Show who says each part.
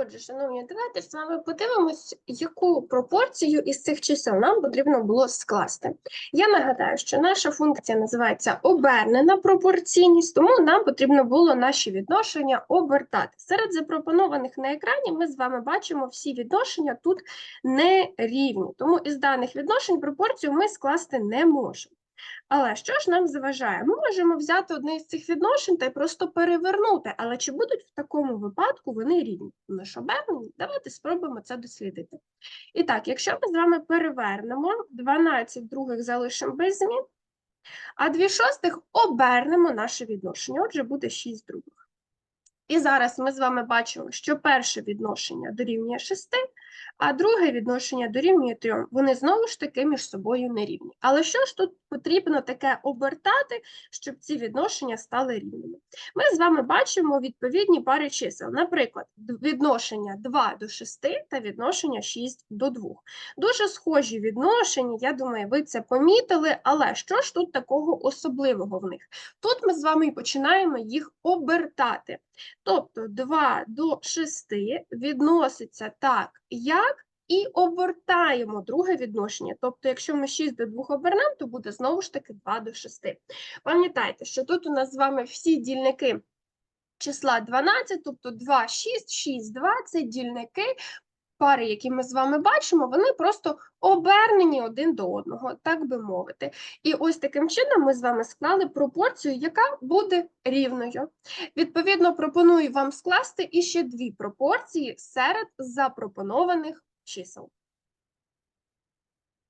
Speaker 1: Отже, шановні, давайте з вами подивимось, яку пропорцію із цих чисел нам потрібно було скласти. Я нагадаю, що наша функція називається обернена пропорційність, тому нам потрібно було наші відношення обертати. Серед запропонованих на екрані ми з вами бачимо всі відношення тут нерівні, тому із даних відношень пропорцію ми скласти не можемо. Але що ж нам заважає? Ми можемо взяти одне із цих відношень та й просто перевернути. Але чи будуть в такому випадку вони рівні? Ну ж обернені? Давайте спробуємо це дослідити. І так, якщо ми з вами перевернемо 12 других залишимо без змін, а 2 шостих обернемо наше відношення. Отже, буде 6 других. І зараз ми з вами бачимо, що перше відношення дорівнює 6, а друге відношення дорівнює 3. Вони знову ж таки між собою нерівні. Але що ж тут потрібно таке обертати, щоб ці відношення стали рівними? Ми з вами бачимо відповідні пари чисел. Наприклад, відношення 2 до 6 та відношення 6 до 2. Дуже схожі відношення, я думаю, ви це помітили, але що ж тут такого особливого в них? Тут ми з вами і починаємо їх обертати. Тобто 2 до 6 відноситься так, як і обертаємо друге відношення. Тобто, якщо ми 6 до 2 обернемо, то буде знову ж таки 2 до 6. Пам'ятайте, що тут у нас з вами всі дільники числа 12, тобто 2, 6, 6, 20, дільники, пари, які ми з вами бачимо, вони просто обернені один до одного, так би мовити. І ось таким чином ми з вами склали пропорцію, яка буде рівною. Відповідно, пропоную вам скласти іще дві пропорції серед запропонованих чисел.